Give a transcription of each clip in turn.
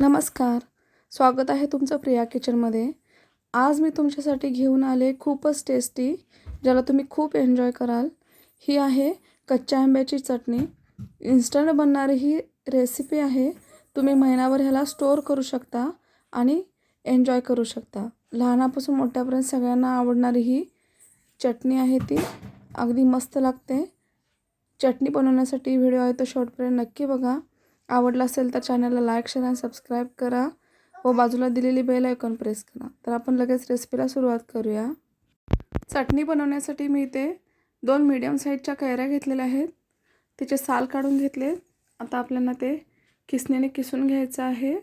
नमस्कार. स्वागत आहे तुमचं प्रिया किचनमध्ये. आज मी तुमच्यासाठी घेऊन आले खूपच टेस्टी ज्याला तुम्ही खूप एन्जॉय कराल. ही आहे कच्च्या आंब्याची चटणी. इन्स्टंट बनणारी ही रेसिपी आहे. तुम्ही महिनाभर ह्याला स्टोअर करू शकता आणि एन्जॉय करू शकता. लहानापासून मोठ्यापर्यंत सगळ्यांना आवडणारी ही चटणी आहे ती. अगदी मस्त लागते. चटणी बनवण्यासाठी व्हिडिओ आहे तो शॉर्टपर्यंत नक्की बघा. आवडला असेल तर चॅनलला लाईक शेअर आणि सबस्क्राईब करा. व बाजूला दिलेली बेल आयकॉन प्रेस करा. तर आपण लगेच रेसिपीला सुरुवात करूया. चटणी बनवण्यासाठी मी इथे दोन मीडियम साईजच्या कैऱ्या घेतलेल्या आहेत. तिचे साल काढून घेतले. आता आपल्याला ते किसणीने किसून घ्यायचं आहे.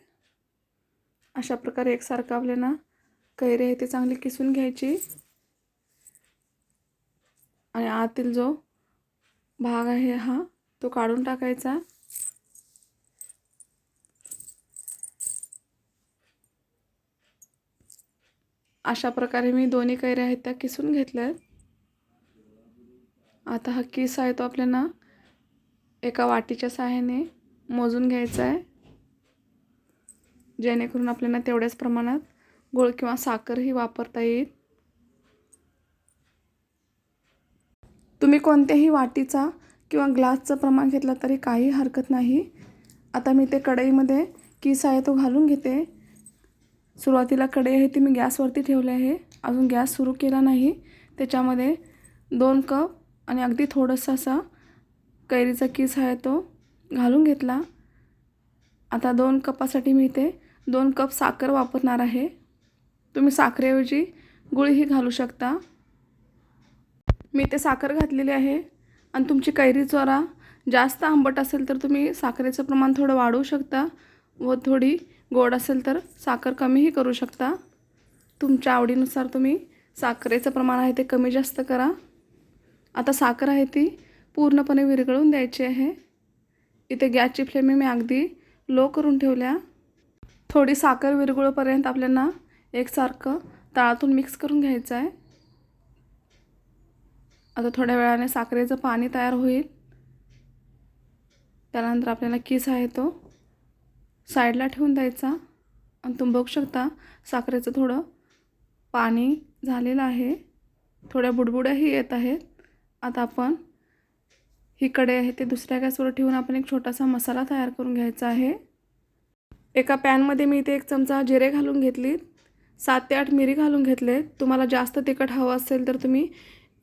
अशा प्रकारे एकसारखं आपल्याला कैरे आहे ते चांगली किसून घ्यायची. आणि आतील जो भाग आहे हा तो काढून टाकायचा. अशा प्रकारे मी दोन्ही कैऱ्या आहेत त्या किसून घेतल्या आता हा किस आहे तो आपल्याला एका वाटीच्या सहाय्याने मोजून घ्यायचा आहे. जेणेकरून आपल्याला तेवढ्याच प्रमाणात गुळ किंवा साखरही वापरता येईल. तुम्ही कोणत्याही वाटीचा किंवा ग्लासचं प्रमाण घेतलं तरी काही हरकत नाही. आता मी ते कढईमध्ये किस आहे तो घालून घेते. सुरुवातीला कढई आहे ती मी गॅसवरती ठेवली आहे. अजून गॅस सुरू केला नाही. त्याच्यामध्ये दोन कप आणि अगदी थोडंसं असा कैरीचा किस आहे तो घालून घेतला. आता दोन कपासाठी मी इथे दोन कप साखर वापरणार आहे. तुम्ही साखरेऐवजी गुळही घालू शकता. मी ते साखर घातलेली आहे. आणि तुमची कैरी जरा जास्त आंबट असेल तर तुम्ही साखरेचं प्रमाण थोडं वाढवू शकता व थोडी गोड असेल तर साखर कमीही करू शकता. तुमच्या आवडीनुसार तुम्ही साखरेचं प्रमाण आहे ते कमी जास्त करा. आता साखर आहे ती पूर्णपणे विरघळून द्यायची आहे. इथे गॅसची फ्लेम मी अगदी लो करून ठेवल्या. थोडी साखर विरघळपर्यंत आपल्याला एकसारखं तळातून मिक्स करून घ्यायचं आहे. आता थोड्या वेळाने साखरेचं पाणी तयार होईल. त्यानंतर आपल्याला किस आहे तो साईडला ठेवून द्यायचा. आणि तुम्ही बघू शकता साखरेचं थोडं पाणी झालेलं आहे. थोड्या बुडबुड्याही येत आहेत. आता आपण ही कडे आहे ते दुसऱ्या गॅसवर ठेवून आपण एक छोटासा मसाला तयार करून घ्यायचा आहे. एका पॅनमध्ये मी इथे एक चमचा जिरे घालून घेतली सात ते आठ मिरी घालून घेतले तुम्हाला जास्त तिखट हवं असेल तर तुम्ही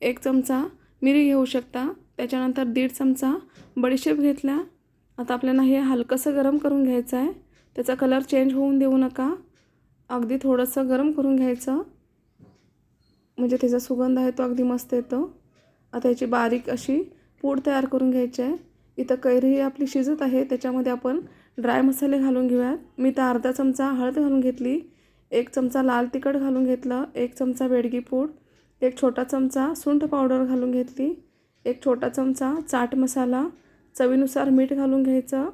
एक चमचा मिरी घेऊ शकता. त्याच्यानंतर दीड चमचा बडीशेप घेतला आता आपल्याला हे हलकंसं गरम करून घ्यायचं आहे. त्याचा कलर चेंज होऊन देऊ नका. अगदी थोडंसं गरम करून घ्यायचं. म्हणजे त्याचा सुगंध आहे तो अगदी मस्त येतो. आता याची बारीक अशी पूड तयार करून घ्यायची आहे. इथं कैरी आपली शिजत आहे. त्याच्यामध्ये आपण ड्राय मसाले घालून घेऊयात. मी तर अर्धा चमचा हळद घालून घेतली. एक चमचा लाल तिखट घालून घेतलं. एक चमचा बेडगी पूड. एक छोटा चमचा सुंठ पावडर घालून घेतली. एक छोटा चमचा चाट मसाला. चवीनुसार मीठ घालून घ्यायचं.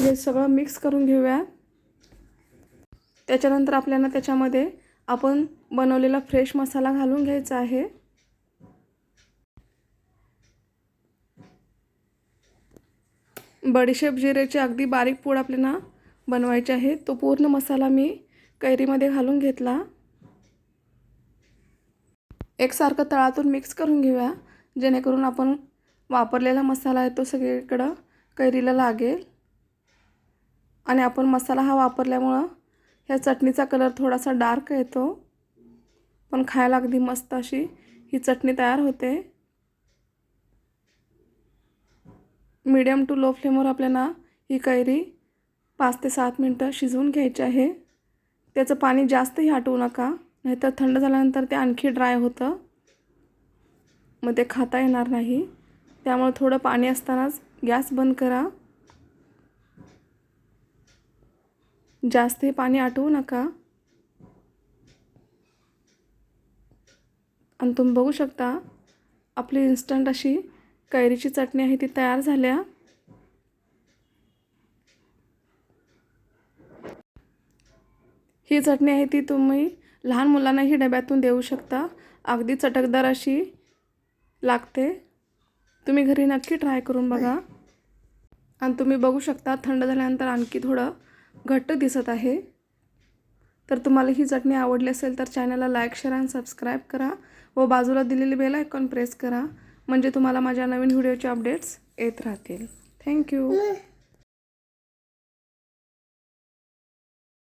हे सगळं मिक्स करून घेऊया. त्याच्यानंतर आपल्याला त्याच्यामध्ये आपण बनवलेला फ्रेश मसाला घालून घ्यायचा आहे. बडीशेप जिरेची अगदी बारीक पूड आपल्याला बनवायची आहे. तो पूर्ण मसाला मी कैरीमध्ये घालून घेतला. एकसारखं तळातून मिक्स करून घेऊया. जेणेकरून आपण वापरलेला मसाला आहे तो सगळीकडं कैरीला लागेल. आणि आपण मसाला हा वापरल्यामुळं ह्या चटणीचा कलर थोडासा डार्क येतो. पण खायला अगदी मस्त अशी ही चटणी तयार होते. मीडियम टू लो फ्लेमवर आपल्याला ही कैरी पाच ते सात मिनटं शिजवून घ्यायची आहे. त्याचं पाणी जास्तही आटवू नका. नाहीतर थंड झाल्यानंतर ते आणखी ड्राय होतं. मग ते खाता येणार नाही. त्यामुळे थोडं पाणी असतानाच गॅस बंद करा. जास्तही पाणी आटवू नका. आणि तुम्ही बघू शकता आपली इन्स्टंट अशी कैरीची चटणी आहे ती तयार झाल्या. ही चटणी आहे ती तुम्ही लहान मुलांनाही डब्यातून देऊ शकता. अगदी चटकदार अशी लागते. तुम्ही घरी नक्की ट्राय करून बघा. आणि तुम्ही बघू शकता थंड झाल्यानंतर आणखी थोडं घट्ट दिसत आहे. तर तुम्हाला ही चटणी आवडली असेल तर चॅनलला लाईक शेअर आणि सबस्क्राईब करा. व बाजूला दिलेली बेल आयकॉन प्रेस करा. म्हणजे तुम्हाला माझ्या नवीन व्हिडिओचे अपडेट्स येत राहतील. थँक्यू